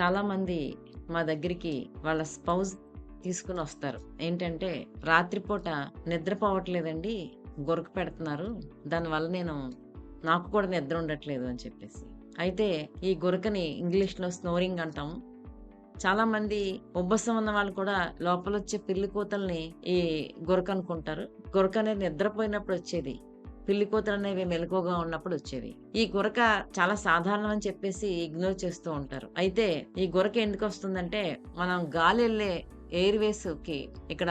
చాలామంది మా దగ్గరికి వాళ్ళ స్పౌజ్ తీసుకుని వస్తారు. ఏంటంటే రాత్రిపూట నిద్రపోవట్లేదండి గొరకు పెడుతున్నారు. దానివల్ల నేను నాకు కూడా నిద్ర ఉండట్లేదు అని చెప్పేసి. అయితే ఈ గురకని ఇంగ్లీష్లో స్నోరింగ్ అంటాం. చాలామంది ఉబ్బసం ఉన్న వాళ్ళు కూడా లోపల వచ్చే పిల్లి కూతల్ని ఈ గురక అనుకుంటారు గొరక అనేది నిద్రపోయినప్పుడు వచ్చేది పిల్లి కూతురు అనేవి మెలకుగా ఉన్నప్పుడు వచ్చేవి. ఈ గురక చాలా సాధారణం అని చెప్పేసి ఇగ్నోర్ చేస్తూ ఉంటారు. అయితే ఈ గురక ఎందుకు వస్తుందంటే మనం గాలి వెళ్ళే ఎయిర్కి ఇక్కడ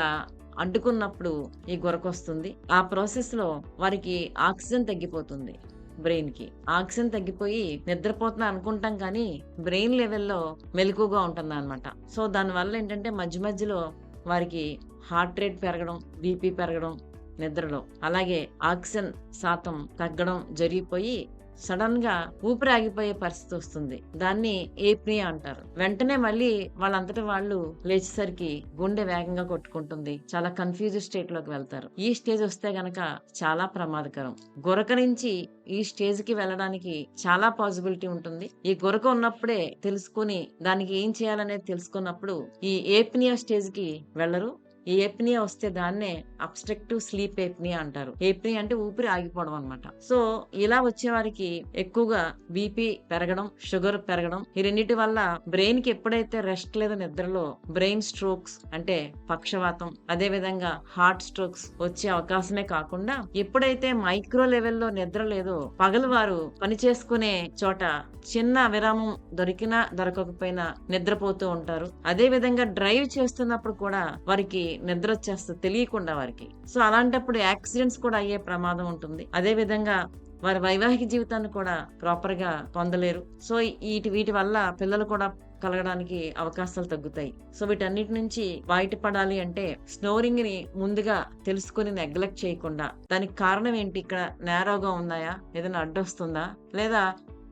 అడ్డుకున్నప్పుడు ఈ గురక వస్తుంది. ఆ ప్రాసెస్లో వారికి ఆక్సిజన్ తగ్గిపోతుంది బ్రెయిన్కి. ఆక్సిజన్ తగ్గిపోయి నిద్రపోతున్నా అనుకుంటాం కానీ బ్రెయిన్ లెవెల్లో మెలకుగా ఉంటుంది అనమాట సో దానివల్ల ఏంటంటే మధ్య మధ్యలో వారికి హార్ట్ రేట్ పెరగడం బీపీ పెరగడం నిద్రలో. అలాగే ఆక్సిజన్ శాతం తగ్గడం జరిగిపోయి సడన్గా ఊపిరి ఆగిపోయే పరిస్థితి వస్తుంది. దాన్ని ఏప్నియా అంటారు. వెంటనే మళ్ళీ వాళ్ళంతటి వాళ్ళు లేచేసరికి గుండె వేగంగా కొట్టుకుంటుంది. చాలా కన్ఫ్యూజ్ స్టేట్లోకి వెళ్తారు. ఈ స్టేజ్ వస్తే గనక చాలా ప్రమాదకరం. గురక నుంచి ఈ స్టేజ్కి వెళ్ళడానికి చాలా పాసిబిలిటీ ఉంటుంది. ఈ గురక ఉన్నప్పుడే తెలుసుకుని దానికి ఏం చేయాలనేది తెలుసుకున్నప్పుడు ఈ ఏప్నియా స్టేజ్కి వెళ్ళరు. ఈ ఏప్నియా వస్తే దాన్నే అబ్స్ట్రక్టివ్ స్లీప్ ఏప్నియా అంటారు. ఏప్నియా అంటే ఊపిరి ఆగిపోవడం అనమాట సో ఇలా వచ్చే వారికి ఎక్కువగా బీపీ పెరగడం షుగర్ పెరగడం ఈ రెండింటి వల్ల బ్రెయిన్కి ఎప్పుడైతే రెస్ట్ లేదా నిద్రలో బ్రెయిన్ స్ట్రోక్స్ అంటే పక్షవాతం అదే విధంగా హార్ట్ స్ట్రోక్స్ వచ్చే అవకాశమే కాకుండా ఎప్పుడైతే మైక్రో లెవెల్లో నిద్ర లేదో పగలు వారు పని చేసుకునే చోట చిన్న విరామం దొరికినా దొరకకపోయినా నిద్రపోతూ ఉంటారు. అదే విధంగా డ్రైవ్ చేస్తున్నప్పుడు కూడా వారికి నిద్ర వచ్చేస్తుంది తెలియకుండా వారికి. సో అలాంటప్పుడు యాక్సిడెంట్స్ కూడా అయ్యే ప్రమాదం ఉంటుంది. అదే విధంగా వారి వైవాహిక జీవితాన్ని కూడా ప్రాపర్గా పొందలేరు. సో వీటి వీటి వల్ల పిల్లలు కూడా కలగడానికి అవకాశాలు తగ్గుతాయి. సో వీటన్నిటి నుంచి బయటపడాలి అంటే స్నోరింగ్ని ముందుగా తెలుసుకుని నెగ్లెక్ట్ చేయకుండా దానికి కారణం ఏంటి? ఇక్కడ నేరోగా ఉన్నాయా ఏదైనా అడ్డొస్తుందా? లేదా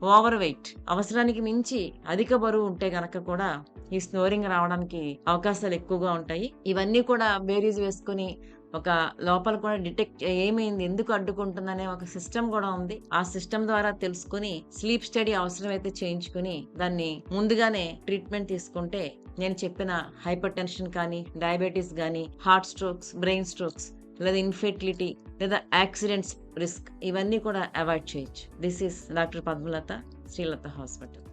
ఓవర్ వెయిట్ అవసరానికి మించి అధిక బరువు ఉంటే గనక కూడా ఈ స్నోరింగ్ రావడానికి అవకాశాలు ఎక్కువగా ఉంటాయి. ఇవన్నీ కూడా బేరీజ్ వేసుకుని ఒక లోపల కూడా డిటెక్ట్ ఏమైంది ఎందుకు అడ్డుకుంటుందనే ఒక సిస్టమ్ కూడా ఉంది. ఆ సిస్టమ్ ద్వారా తెలుసుకుని స్లీప్ స్టడీ అవసరమైతే చేయించుకుని దాన్ని ముందుగానే ట్రీట్మెంట్ తీసుకుంటే నేను చెప్పిన హైపర్ టెన్షన్ కానీ డయాబెటీస్ కానీ హార్ట్ స్ట్రోక్స్ బ్రెయిన్ స్ట్రోక్స్ లేదా ఇన్ఫెర్టిలిటీ లేదా యాక్సిడెంట్స్ రిస్క్ ఇవన్నీ కూడా అవాయిడ్ చేయొచ్చు. This is doctor Padmalatha Srilatha hospital.